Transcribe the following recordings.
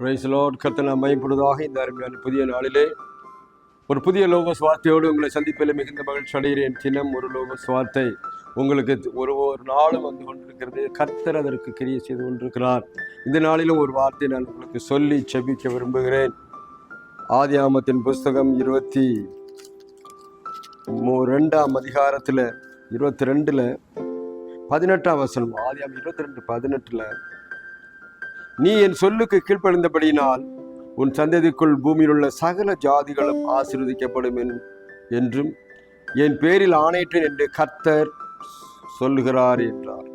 பிரைஸ்லோட் கர்த்தனை மையப்படுவதாக இந்த அருமையான புதிய நாளிலே ஒரு புதிய லோக சுவார்த்தையோடு உங்களை சந்திப்பில் மிகுந்த மகிழ்ச்சி அடைகிறேன். தினம் ஒரு லோக சுவார்த்தை. உங்களுக்கு ஒரு ஒரு நாளும் வந்து கொண்டிருக்கிறது. கர்த்தர் அதற்கு கிரிய செய்து கொண்டிருக்கிறார். இந்த நாளிலும் ஒரு வார்த்தை நான் உங்களுக்கு சொல்லி செபிக்க விரும்புகிறேன். ஆதியாமத்தின் புஸ்தகம் இருபத்தி மூ ரெண்டாம் அதிகாரத்தில் இருபத்தி ரெண்டில் பதினெட்டாம் வசனம் ஆதியாம் இருபத்தி ரெண்டு பதினெட்டில் நீ என் சொல்லுக்கு கீழ்ப்படிந்தபடியினால் உன் சந்ததிக்குள் பூமியில் உள்ள சகல ஜாதிகளும் ஆசீர்வதிக்கப்படும் என்றும் என் பேரில் ஆணையிட்டேன் என்று கர்த்தர் சொல்லுகிறார் என்றார்.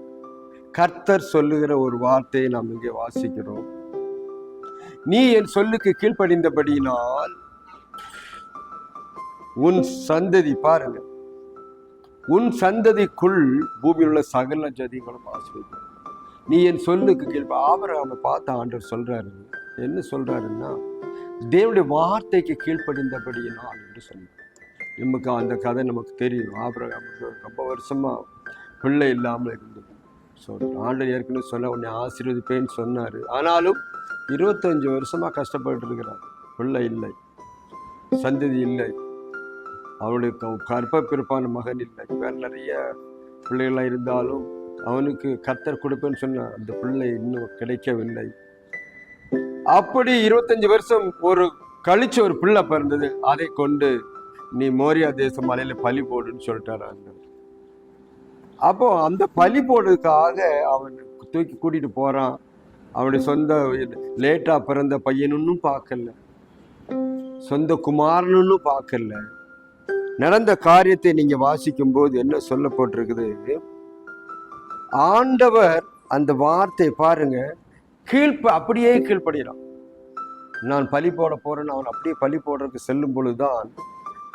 கர்த்தர் சொல்லுகிற ஒரு வார்த்தையை நாம் இங்கே வாசிக்கிறோம். நீ என் சொல்லுக்கு கீழ்ப்படிந்தபடியினால் உன் சந்ததி பாருங்க. உன் சந்ததிக்குள் பூமியில் உள்ள சகல ஜாதிகளும் ஆசீர்வதிக்கப்படும். நீ என் சொல்லுக்கு கேள்வி ஆபரகாமை பார்த்து ஆண்டவர் சொல்கிறாரு என்ன சொல்கிறாருன்னா தேவனுடைய வார்த்தைக்கு கீழ்ப்படிந்தபடியினால் என்று சொல்றார் நமக்கு அந்த கதை நமக்கு தெரியும். ஆபரகாம ரொம்ப வருஷமாக பிள்ளை இல்லாமல் இருந்தது. ஸோ ஆண்டவர் ஏற்கனவே சொன்ன உன்னை ஆசீர்வதிப்பேன்னு சொன்னார். ஆனாலும் இருபத்தஞ்சி வருஷமாக கஷ்டப்பட்டு இருக்கிறார். பிள்ளை இல்லை. சந்ததி இல்லை. அவருடைய கற்பப்பிறப்பான மகன் இல்லை. வேறு நிறைய பிள்ளைகளாக இருந்தாலும் அவனுக்கு கத்தர் கொடுப்பேன்னு சொன்ன அந்த பிள்ளை இன்னும் கிடைக்கவில்லை. அப்படி இருபத்தஞ்சு வருஷம் ஒரு கழிச்ச ஒரு பிள்ளை பிறந்தது அதை கொண்டு நீ மோரியா தேசம் மலையில பலி போடுன்னு சொல்லிட்டாரு அப்போ அந்த பலி போடுறதுக்காக அவன் தூக்கி கூட்டிட்டு போறான். அவனுடைய சொந்த லேட்டா பிறந்த பையனுன்னு பார்க்கல. சொந்த குமாரனுன்னு பார்க்கல. நடந்த காரியத்தை நீங்க வாசிக்கும் போது என்ன சொல்லப்பட்டிருக்குது? ஆண்டவர் அந்த வார்த்தை பாருங்க. கீழ்ப்ப அப்படியே கீழ்ப்படுகிறான். நான் பழி போட போறேன்னு அவன் அப்படியே பழி போடுறதுக்கு செல்லும் பொழுதுதான்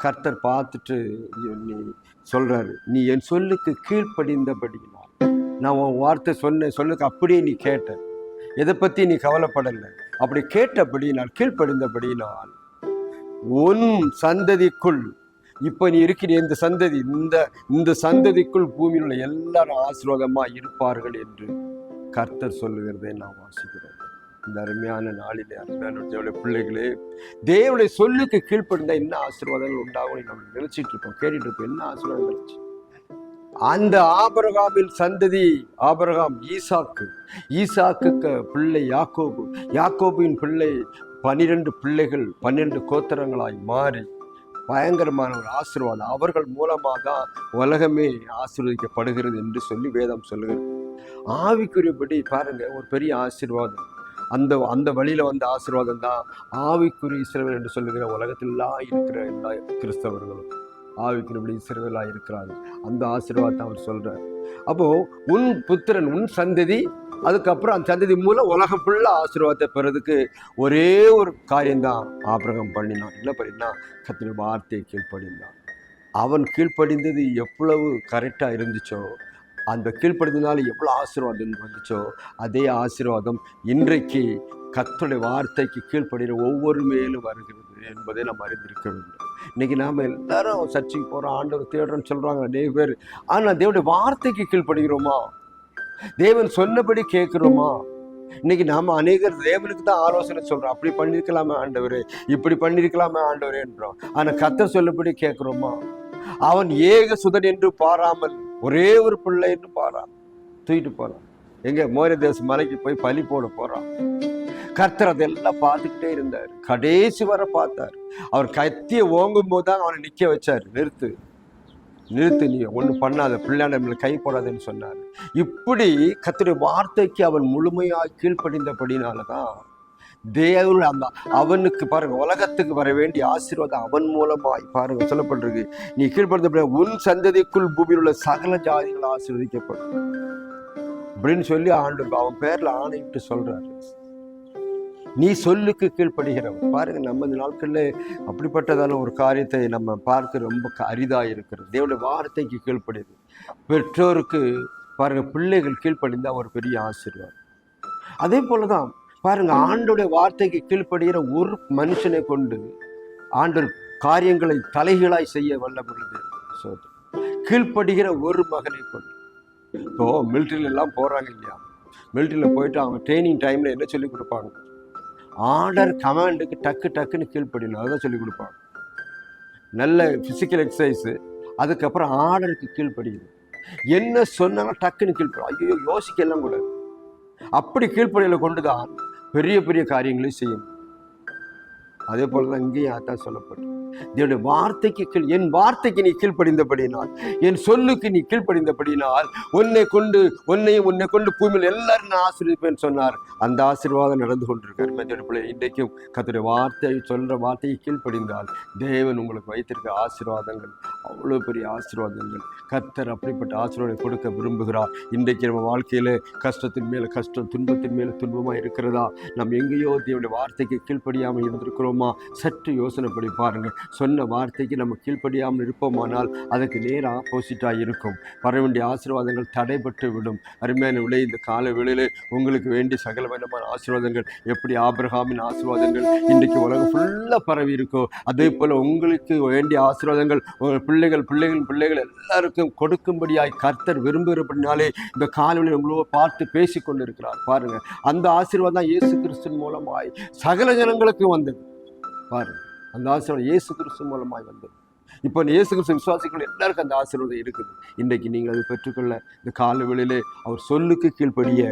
கர்த்தர் பார்த்துட்டு நீ சொல்றாரு. நீ என் சொல்லுக்கு கீழ்ப்படிந்தபடியினால் நான் உன் வார்த்தை சொன்ன சொல்லுக்கு அப்படியே நீ கேட்ட. எதை பற்றி நீ கவலைப்படலை? அப்படி கேட்டபடி நான் கீழ்ப்படிந்தபடியினால் உன் சந்ததிக்குள் இப்போ நீ இருக்கிற இந்த சந்ததி இந்த இந்த சந்ததிக்குள் பூமியில் உள்ள எல்லாரும் ஆசீர்வாதமா இருப்பார்கள் என்று கர்த்தர் சொல்லுகிறதை நாம் வாசிக்கிறோம். இந்த அருமையான நாளிலே அருமையான தேவனுடைய பிள்ளைகளே தேவனுடைய சொல்லுக்கு கீழ்ப்படிந்தா என்ன ஆசீர்வாதங்கள் உண்டாகும் நம்ம நினைச்சிட்டு இருப்போம். கேட்டுட்டு இருப்போம் என்ன ஆசீர்வாதம் இருந்துச்சு அந்த ஆபரகாமின் சந்ததி ஆபரகாம் ஈசாக்கு ஈசாக்கு பிள்ளை யாக்கோபு யாக்கோபின் பிள்ளை பனிரெண்டு பிள்ளைகள் பன்னிரண்டு கோத்திரங்களாய் மாறி பயங்கரமான ஒரு ஆசீர்வாதம் அவர்கள் மூலமாக தான் உலகமே ஆசீர்வதிக்கப்படுகிறது என்று சொல்லி வேதம் சொல்லுகிறது. ஆவிக்குரியபடி பாருங்க ஒரு பெரிய ஆசீர்வாதம். அந்த அந்த வழியில் வந்த ஆசீர்வாதம் தான் ஆவிக்குரிய இஸ்ரவேல் என்று சொல்லுகிற உலகத்திலாம் இருக்கிற எல்லா கிறிஸ்தவர்களும். ஆவிக்குரியபடி இஸ்ரவேலா இருக்கிறார்கள். அந்த ஆசீர்வாதத்தை அவர் சொல்கிறார் அப்போது உன் புத்திரன் உன் சந்ததி அதுக்கப்புறம் அந்த சந்ததி மூலம் உலகம் ஃபுல்லாக ஆசீர்வாதத்தை பெறதுக்கு ஒரே ஒரு காரியம்தான் ஆபிரகம் பண்ணினான். என்ன பண்ணினா கத்தின வார்த்தையை கீழ்ப்படிந்தான். அவன் கீழ்ப்படிந்தது எவ்வளவு கரெக்டாக இருந்துச்சோ அந்த கீழ்ப்படிந்தனால எவ்வளோ ஆசீர்வாதம் வந்துச்சோ அதே ஆசீர்வாதம் இன்றைக்கு கர்த்தருடைய வார்த்தைக்கு கீழ்ப்படுகிற ஒவ்வொரு மேலும் வருகிறது என்பதை நாம் அறிந்திருக்க வேண்டும். இன்றைக்கி நாம் எல்லாரும் சர்ச்சைக்கு போகிறோம் ஆண்டவர் தேடுறோன்னு சொல்கிறாங்க நிறைய பேர். ஆனால் தேவனுடைய வார்த்தைக்கு கீழ்ப்படுகிறோமா? தேவன் சொன்னபடி கேட்குறோமா? இன்னைக்கு நாம அநேகர் தேவனுக்கு தான் ஆலோசனை சொல்றோம். அப்படி பண்ணிருக்கலாமே ஆண்டவரே இப்படி பண்ணிருக்கலாமே ஆண்டவரேன்றோம் ஆனா கத்த சொல்லபடி கேட்கிறோமா? அவன் ஏக சுதன் என்று பாராமல் ஒரே ஒரு பிள்ளை என்று பாரான் தூக்கிட்டு போறான். எங்க மோர தேச மலைக்கு போய் பலி போட போறான். கர்த்தர் அதெல்லாம் பார்த்துக்கிட்டே இருந்தார். கடைசி வரை பார்த்தார். அவர் கத்திய ஓங்கும் போது தான் அவனை நிக்க வச்சார். நிறுத்து. நிறுத்து நீ ஒன்றும் பண்ணாத. பிள்ளையான நம்மளை கை சொன்னார். இப்படி கத்திரி வார்த்தைக்கு அவன் முழுமையாக கீழ்ப்படிந்தபடினால தான் தேவன் அந்த அவனுக்கு பாருங்க உலகத்துக்கு வர வேண்டிய ஆசீர்வாதம் அவன் மூலமாய் பாருங்க சொல்லப்பட்டிருக்கு. நீ கீழ்ப்படுத்த உன் சந்ததிக்குள் பூமியில் உள்ள சகல ஜாதிகள் ஆசீர்வதிக்கப்படும். அப்படின்னு சொல்லி ஆண்டு அவன் பேர்ல ஆணையிட்டு சொல்றாரு. நீ சொல்லுக்கு கீழ்ப்படுகிறவன். பாருங்க நம்ம இந்த அப்படிப்பட்டதான ஒரு காரியத்தை நம்ம பார்க்க ரொம்ப க- இருக்கிறது தேவனுடைய வார்த்தைக்கு கீழ்படுது பெற்றோருக்கு பாருங்கள் பிள்ளைகள் கீழ்ப்படிந்தால் ஒரு பெரிய ஆசீர்வாதம். அதே போலதான் பாருங்கள் ஆண்டோடைய வார்த்தைக்கு கீழ்ப்படுகிற ஒரு மனுஷனை கொண்டு ஆண்டு காரியங்களை தலைகீழாய் செய்ய வல்லமுள்ளது கீழ்ப்படுகிற ஒரு மகனை கொண்டு. இப்போ மிலிட்ரியில எல்லாம் இல்லையா? மிலிட்ரியில் போயிட்டு அவங்க ட்ரைனிங் டைமில் என்ன சொல்லி கொடுப்பாங்க? ஆர்டர் கமாண்டுக்கு டக்கு டக்குன்னு கீழ்ப்படியணும். அதுதான் சொல்லி கொடுப்பாங்க. நல்ல ஃபிசிக்கல் எக்ஸசைஸு அதுக்கப்புறம் ஆர்டருக்கு கீழ்ப்படியணும். என்ன சொன்னாலும் டக்குன்னு கீழ்ப்படும் ஐயோ யோசிக்கலாம் கூடாது அப்படி கீழ்ப்படியில் கொண்டு தான் பெரிய பெரிய காரியங்களையும் செய்யணும். அதே போல தான் இங்கேயும் அதான் சொல்லப்பட்டு. என்னுடைய வார்த்தைக்கு கீழ் என் வார்த்தைக்கு நீ கீழ்ப்படிந்தபடினால் என் சொல்லுக்கு நீ கீழ்ப்படிந்தபடினால் உன்னை கொண்டு உன்னையும் உன்னை கொண்டு பூமியில் எல்லாரும் நான் ஆசீர்வதிப்பேன் சொன்னார். அந்த ஆசீர்வாதம் நடந்து கொண்டிருக்கார் பிள்ளை இன்றைக்கும் கத்துடைய வார்த்தை சொல்ற வார்த்தையை கீழ்ப்படிந்தால் தேவன் உங்களுக்கு வைத்திருக்க ஆசீர்வாதங்கள் அவ்வளோ பெரிய ஆசீர்வாதங்கள். கர்த்தர் அப்படிப்பட்ட ஆசீர்வாதம் கொடுக்க விரும்புகிறார். இன்றைக்கு நம்ம வாழ்க்கையில் கஷ்டத்தின் மேலே கஷ்டம் துன்பத்தின் மேலே துன்பமாக இருக்கிறதா? நம்ம எங்கேயோ தேவனுடைய வார்த்தைக்கு கீழ்ப்படியாமல் இருந்திருக்கிறோமா? சற்று யோசனை பண்ணி பாருங்கள். சொன்ன வார்த்தைக்கு நம்ம கீழ்ப்படியாமல் இருப்போமானால் அதுக்கு நேராக ஆப்போசிட்டாக இருக்கும். வர வேண்டிய ஆசீர்வாதங்கள் தடைபட்டு விடும். அருமையான விலை இந்த கால வேளையில் உங்களுக்கு வேண்டிய சகல விதமான ஆசீர்வாதங்கள். எப்படி ஆபிரகாமின் ஆசீர்வாதங்கள் இன்றைக்கு உலகம் ஃபுல்லாக பரவி இருக்கோ அதே போல் உங்களுக்கு வேண்டிய ஆசீர்வாதங்கள் பிள்ளைகள் பிள்ளைகள் பிள்ளைகள் எல்லாருக்கும் கொடுக்கும்படியாய் கர்த்தர் விரும்புகிறபடினாலே இந்த காலையில் உங்களோ பார்த்து பேசி கொண்டு இருக்கிறார் பாருங்க அந்த ஆசீர்வாதம் இயேசு கிறிஸ்துவின் மூலமாய் சகல ஜனங்களுக்கு வந்தது. பாருங்க அந்த ஆசீர்வாதம் இயேசு கிறிஸ்து மூலமாய் வந்தது. இப்போ இயேசு கிறிஸ்து விசுவாசிகள் எல்லாருக்கும் அந்த ஆசீர்வாதம் இருக்குது. இன்றைக்கு நீங்கள் அதை பெற்றுக்கொள்ள இந்த காலவெளியிலே அவர் சொல்லுக்கு கீழ்ப்படிய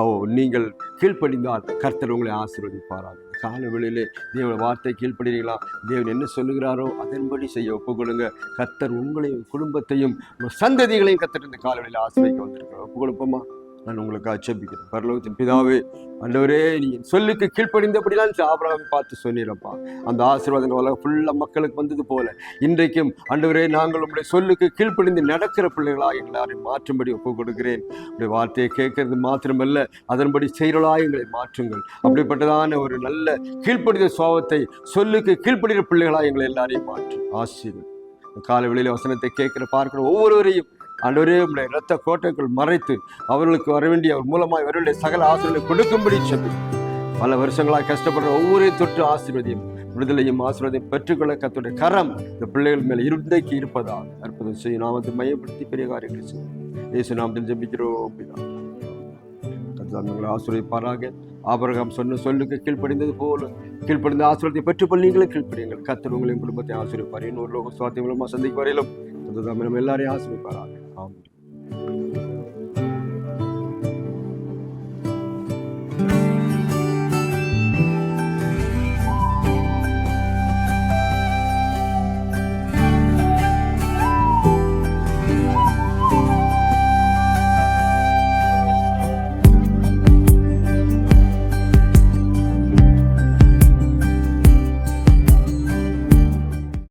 ஓ நீங்கள் கீழ்ப்படிந்தால் கர்த்தர் உங்களை ஆசீர்வதிப்பாராக. இந்த கால வேளையிலே தேவன் வார்த்தை கீழ்ப்படுறீங்களா தேவன் என்ன சொல்லுகிறாரோ அதன்படி செய்ய ஒப்புக்கொள்ளுங்க. கர்த்தர் உங்களையும் குடும்பத்தையும் சந்ததிகளையும் கர்த்தர் இந்த கால வேளையில் ஆசீர்வதிக்க வந்திருக்கிறார். ஒப்புக்கொடுப்போமா நான் உங்களுக்கு ஆட்சேபிக்கிறேன் பரலோகத்தின் பிதாவே ஆண்டவரே நீ சொல்லுக்கு கீழ்ப்படிந்தபடிலாம் ஆபரகம் பார்த்து சொன்னீரப்பா. அந்த ஆசீர்வாதங்கள் உலகம் ஃபுல்லாக மக்களுக்கு வந்தது போல. இன்றைக்கும் அண்டவரே நாங்கள் உங்களுடைய சொல்லுக்கு கீழ்ப்படிந்து நடக்கிற பிள்ளைகளாக எல்லாரையும் மாற்றும்படி ஒப்பு கொடுக்கிறேன் உடைய வார்த்தையை கேட்கறது மாத்திரமல்ல அதன்படி செயலா எங்களை மாற்றுங்கள். அப்படிப்பட்டதான ஒரு நல்ல கீழ்ப்படிந்த சுவாபத்தை சொல்லுக்கு கீழ்ப்படுகிற பிள்ளைகளாக எங்களை எல்லாரையும் மாற்றும் ஆசிரியர் காலை வெளியில் வசனத்தை கேட்கிற பார்க்கிற ஒவ்வொருவரையும் ஆண்டவரே உடைய இரத்த கோட்டைக்குள் மறைத்து அவர்களுக்கு வர வேண்டிய அவர் மூலமாய் வர சகல ஆசிரியர்களை கொடுக்கும்படி சொல்லி பல வருஷங்களாக கஷ்டப்படுற ஒவ்வொரு தொற்று ஆசீர்வதியும் விடுதலையும் ஆசீர்வாதம் பெற்றுக்கொள்ள கத்துடைய கரம் இந்த பிள்ளைகள் மேலே இருந்தைக்கு இருப்பதா அற்புதம் செய்யும் நாமத்தை மையப்படுத்தி பெரிய காரியங்கள் செய்யும் இயேசு நாம் ஜெபிக்கிறோம் அப்படின்னா உங்களை ஆசீர்வதிப்பாராக. ஆபரகம் சொன்ன சொல்லுக்கு கீழ்ப்படிந்தது போல கீழ்ப்படிந்த ஆசீர்வாதத்தை பெற்றுக்கொள்ள நீங்களும் கீழ்ப்படியுங்கள். கத்தர் உங்களின் குடும்பத்தை ஆசீர்விப்பார் இன்னொரு லோக சுவாத்தியம் மூலமாக சந்திக்கு வரையிலும் நம்ம எல்லாரையும் ஆசீர்விப்பாராக Música